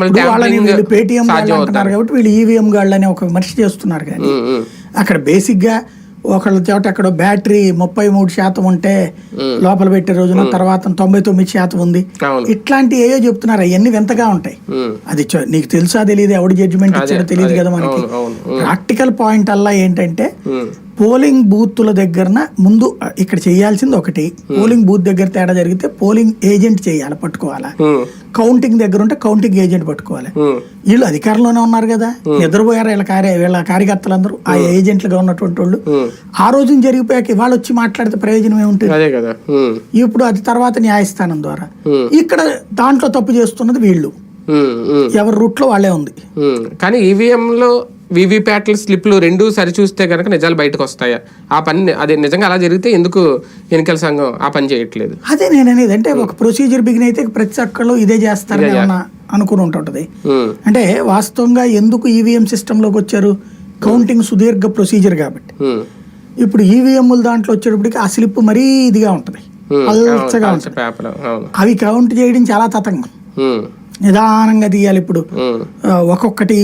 వాళ్ళని వీళ్ళు పేటిఎం అంటున్నారు కాబట్టి వీళ్ళు ఈవీఎం గాళ్ళని ఒక విమర్శ చేస్తున్నారు కానీ. అక్కడ బేసిక్గా ఒకళ్ళ చోట అక్కడ బ్యాటరీ ముప్పై మూడు శాతం ఉంటే లోపల పెట్టే రోజున తర్వాత తొంభై తొమ్మిది శాతం ఉంది. ఇట్లాంటి ఏయో చెప్తున్నారు. అవన్నీ వింతగా ఉంటాయి. అది నీకు తెలుసా తెలియదు ఎవడు జడ్జిమెంట్ ఇచ్చాడో తెలియదు కదా మనకి. ప్రాక్టికల్ పాయింట్ అల్లా ఏంటంటే పోలింగ్ బూత్ల దగ్గరన ముందు ఇక్కడ చేయాల్సింది ఒకటి. పోలింగ్ బూత్ దగ్గర తేడా జరిగితే పోలింగ్ ఏజెంట్ చేయాలి పట్టుకోవాలా. ఉమ్, కౌంటింగ్ దగ్గర ఉంటే కౌంటింగ్ ఏజెంట్ పట్టుకోవాలి. ఉమ్, వీళ్ళు అధికారంలోనే ఉన్నారు కదా. నిద్రపోయారు వీళ్ళ కార్య వీళ్ళ కార్యకర్తలందరూ ఆ ఏజెంట్లుగా ఉన్నటువంటి వాళ్ళు. ఆ రోజున జరిగిపోయాక ఇవాళ వచ్చి మాట్లాడితే ప్రయోజనం ఏముంటుంది? ఇప్పుడు అది తర్వాత న్యాయస్థానం ద్వారా. ఇక్కడ దాంట్లో తప్పు చేస్తున్నది వీళ్ళు. ఎవరి రూట్లో వాళ్ళే ఉంది. కానీ ఈవీఎంలో వీవీప్యాట్ల స్లిప్లు రెండు సరిచూస్తే కనుక నిజాలు బయటకు వస్తాయా ఆ పని అదే నిజంగా అలా జరిగితే ఎందుకు ఎన్నికల సంఘం ఆ పని చేయట్లేదు? అదే నేను అనేది అంటే ఒక ప్రొసీజర్ బిగిన్ అయితే ప్రతి ఒక్కళ్ళు ఇదే చేస్తారని ఏమన్నా అనుకుని ఉంటుంటది. అంటే వాస్తవంగా ఎందుకు ఈవీఎం సిస్టంలోకి వచ్చారు? కౌంటింగ్ సుదీర్ఘ ప్రొసీజర్ కాబట్టి. ఇప్పుడు ఈవీఎంల దాంట్లో వచ్చేటప్పటికి ఆ స్లిప్ మరీ ఇదిగా ఉంటుంది. అవి కౌంట్ చేయడం చాలా తతంగం. నిదానంగా తీయాలి ఇప్పుడు. ఒక్కొక్కటి